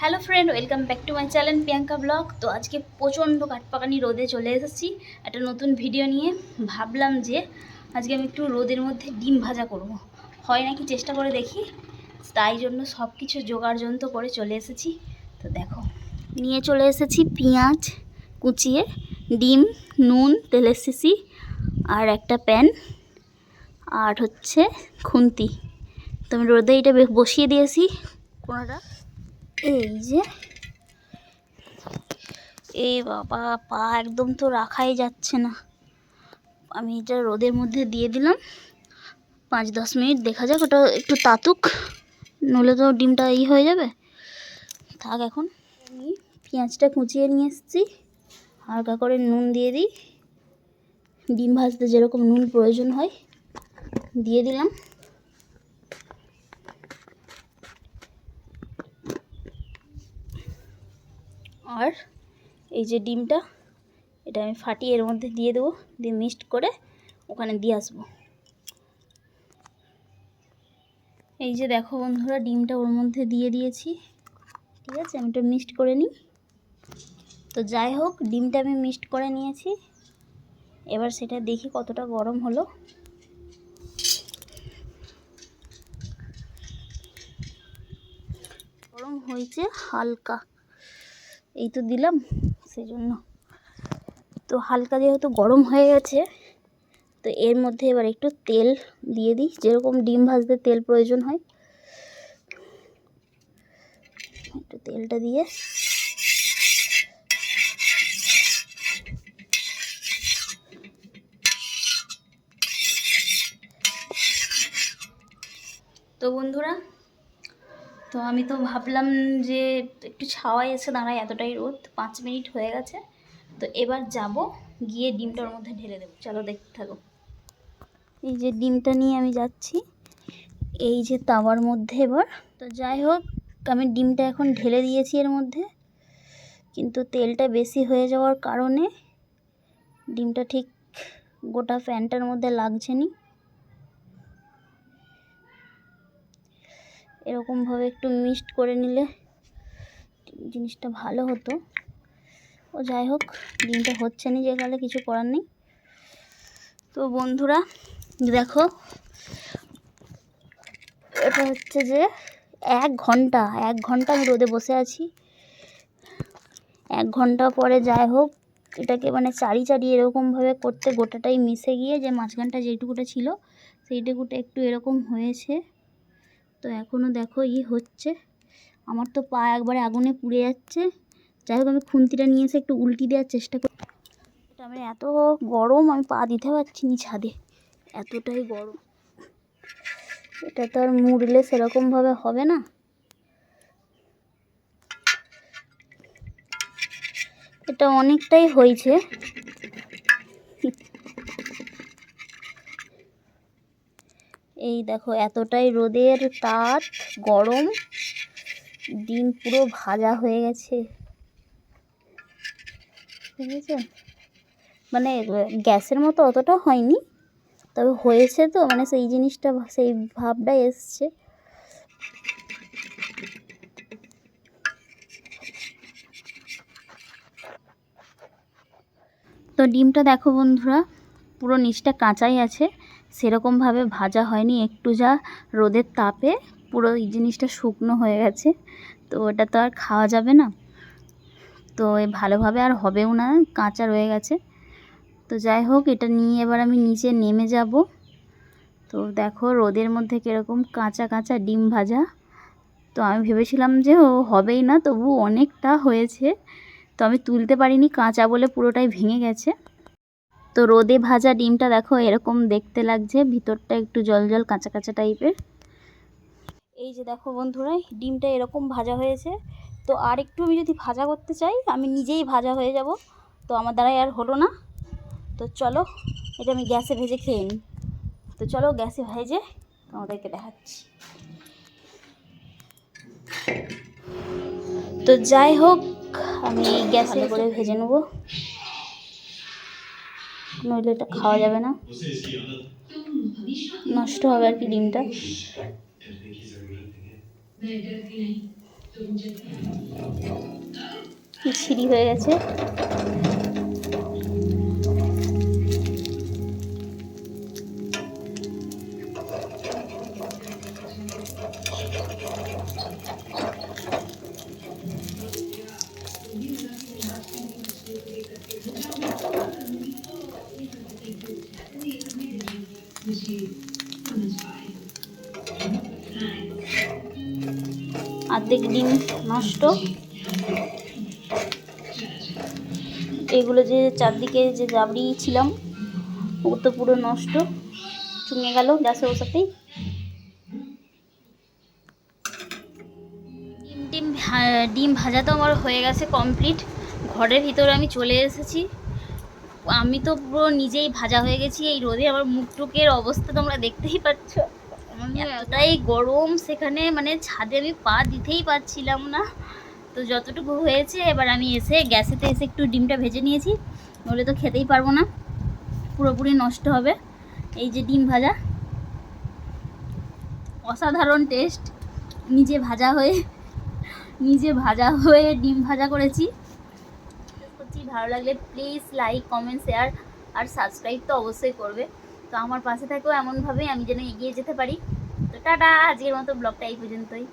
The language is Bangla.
Hello friend welcome back to my channel Priyanka blog তো আজকে প্রচণ্ড কাঠপাকানি রোদে চলে এসেছি। একটা নতুন ভিডিও নিয়ে ভাবলাম যে আজকে আমি একটু রোদের মধ্যে ডিম ভাজা করব। হয় নাকি চেষ্টা করে দেখি? তাই জন্য সব কিছু জোগাড় যন্ত্র করে চলে এসেছি। তো দেখো, নিয়ে চলে এসেছি পেঁয়াজ কুচিয়ে, ডিম, নুন, তেলের শিশি আর একটা প্যান আর হচ্ছে খুন্তি। তো আমি রোদে এটা বসিয়ে দিয়েছি কোনোটা। এই যে। এই বাবা, পা একদম তো রাখাই যাচ্ছে না। আমি এটা রোদের মধ্যে দিয়ে দিলাম। পাঁচ দশ মিনিট দেখা যাক, ওটা একটু তাতুক নলে তো ডিমটা ই হয়ে যাবে। থাক এখন, আমি পেঁয়াজটা কুচিয়ে নিয়ে এসেছি। হালকা করে নুন দিয়ে দিই। ডিম ভাজতে যেরকম নুন প্রয়োজন হয়, দিয়ে দিলাম। আর এই যে ডিমটা, এটা আমি ফাটিয়ে এর মধ্যে দিয়ে দেবো, দিয়ে মিক্সড করে ওখানে দিয়ে আসব। এই যে দেখো বন্ধুরা, ডিমটা ওর মধ্যে দিয়ে দিয়েছি। ঠিক আছে, আমি এটা মিক্সড করে নিই। তো যাই হোক, ডিমটা আমি মিক্সড করে নিয়েছি। এবার সেটা দেখি কতটা গরম হলো। গরম হয়েছে হালকা। এই তো দিলাম সেই জন্য তো হালকা যেহেতু গরম হয়ে গেছে, তো এর মধ্যে এবার একটু তেল দিয়ে দিই, যেরকম ডিম ভাজতে তেল প্রয়োজন হয়। একটু তেলটা দিয়ে। তো বন্ধুরা তো আমি তো ভাবলাম যে একটু ছাওয়ায় এসে দাঁড়ায় এতটাই রোদ পাঁচ মিনিট হয়ে গেছে। তো এবার যাব, গিয়ে ডিমটার মধ্যে ঢেলে দেবো। চলো দেখতে থাকো। এই যে ডিমটা নিয়ে আমি যাচ্ছি, এই যে তাওয়ার মধ্যে এবার। তো যাই হোক, আমি ডিমটা এখন ঢেলে দিয়েছি এর মধ্যে, কিন্তু তেলটা বেশি হয়ে যাওয়ার কারণে ডিমটা ঠিক গোটা ফ্যানটার মধ্যে লাগছে নি। এরকমভাবে একটু মিক্সড করে নিলে জিনিসটা ভালো হতো। ও যাই হোক ডিমটা হচ্ছে না যে গেলে কিছু করার নেই। তো বন্ধুরা, দেখো, এটা হচ্ছে যে এক ঘণ্টা এক ঘণ্টা আমি রোদে বসে আছি। এক ঘণ্টা পরে যাই হোক, এটাকে মানে চারি চারি এরকমভাবে করতে গোটাটাই মিশে গিয়ে যে মাঝখানটা যেইটুকুটা ছিল, সেইটুকুটা একটু এরকম হয়েছে। তো এখনও দেখো ই হচ্ছে। আমার তো পা একবারে আগুনে পুড়ে যাচ্ছে। যাই হোক, আমি খুন্তিটা নিয়ে এসে একটু উল্টি দেওয়ার চেষ্টা করি এটা আমি এত গরম, আমি পা দিতে পারছি নি ছাদে। এতটাই গরম। এটা তো আর মুড়লে সেরকমভাবে হবে না। এটা অনেকটাই হয়েছে। এই দেখো, এতটাই রোদের তাপ, গরম ডিম পুরো ভাজা হয়ে গেছে। বুঝেছ? মানে গ্যাসের মতো অতটা হয়নি, তবে হয়েছে তো মানে সেই জিনিসটা, সেই ভাবটা এসছে। তো ডিমটা দেখো বন্ধুরা পুরো নিচটা কাঁচাই আছে। সেরকমভাবে ভাজা হয়নি, একটু যা রোদের তাপে পুরো এই জিনিসটা শুকনো হয়ে গেছে। তো ওটা তো আর খাওয়া যাবে না। তো ভালোভাবে আর হবেও না, কাঁচা রয়ে গেছে। তো যাই হোক, এটা নিয়ে এবার আমি নিচে নেমে যাব। তো দেখো রোদের মধ্যে কীরকম কাঁচা কাঁচা ডিম ভাজা। তো আমি ভেবেছিলাম যে ও হবেই না তবু অনেকটা হয়েছে। তো আমি তুলতে পারিনি, কাঁচা বলে পুরোটাই ভেঙে গেছে। তো রোদে ভাজা ডিমটা দেখো এরকম দেখতে লাগছে, ভিতরটা একটু জল জল কাঁচা কাঁচা টাইপের। এই যে দেখো বন্ধুরা, ডিমটা এরকম ভাজা হয়েছে। তো আর একটু আমি যদি ভাজা করতে চাই, আমি নিজেই ভাজা হয়ে যাব। তো আমার দ্বারাই আর হলো না। তো চলো, এটা আমি গ্যাসে ভেজে খেয়ে নিই। তো চলো গ্যাসে ভেজে তোমাদেরকে দেখাচ্ছি। তো যাই হোক, আমি গ্যাসে করে ভেজে নেব। নইলে এটা খাওয়া যাবে না। নষ্ট হবে আর কি ডিমটা। সিঁড়ি হয়ে গেছে। অর্ধেক ডিম নষ্ট। এগুলো যে চারদিকে যে জাবড়ি ছিলাম ও তো পুরো নষ্ট, চুঙে গেল গ্যাসে বসাতেই ডিম ডিম ডিম ভাজা তো আমার হয়ে গেছে কমপ্লিট। ঘরের ভিতরে আমি চলে এসেছি। আমি তো পুরো নিজেই ভাজা হয়ে গেছি, এই রোদে আমার মুখ টুকের অবস্থা তোমরা দেখতেই পাচ্ছ। এতটাই গরম সেখানে মানে ছাদে আমি পা দিতেই পারছিলাম না। তো যতটুকু হয়েছে এবার আমি এসে গ্যাসেতে এসে একটু ডিমটা ভেজে নিয়েছি। নইলে তো খেতেই পারব না। পুরোপুরি নষ্ট হবে এই যে ডিম ভাজা। অসাধারণ টেস্ট। নিজে ভাজা হয়ে নিজে ভাজা হয়ে ডিম ভাজা করেছি। করছি ভালো লাগলে প্লিজ লাইক কমেন্ট শেয়ার আর সাবস্ক্রাইব তো অবশ্যই করবে। তো আমার পাশে থাকেও এমনভাবেই আমি যেন এগিয়ে যেতে পারি। তো টাটা, আজকের মতো ব্লগটা এই পর্যন্তই।